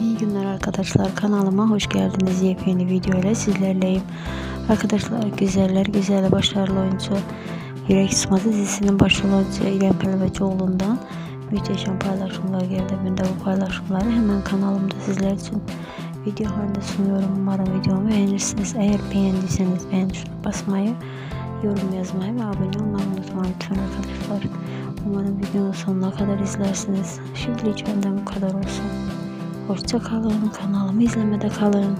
İyi günler arkadaşlar. Kanalıma hoş geldiniz. Yepyeni video ile sizlerleyim. Arkadaşlar güzeller güzel başarılı oyuncu Yürek Sıma dizisinin başrol oyuncusu İrem Pelvecioğlu'ndan müthişem paylaşımlar geldi. Ben de bu paylaşımları hemen kanalımda sizler için video halinde sunuyorum. Umarım videomu beğenirsiniz. Eğer beğendiyseniz beğen tuşuna basmayı yorum yazmayı ve abone olmayı unutmayın lütfen arkadaşlar. Umarım videonun sonuna kadar izlersiniz. Şimdilik benden bu kadar olsun Hoşça kalın. Kanalımı izlemede kalın.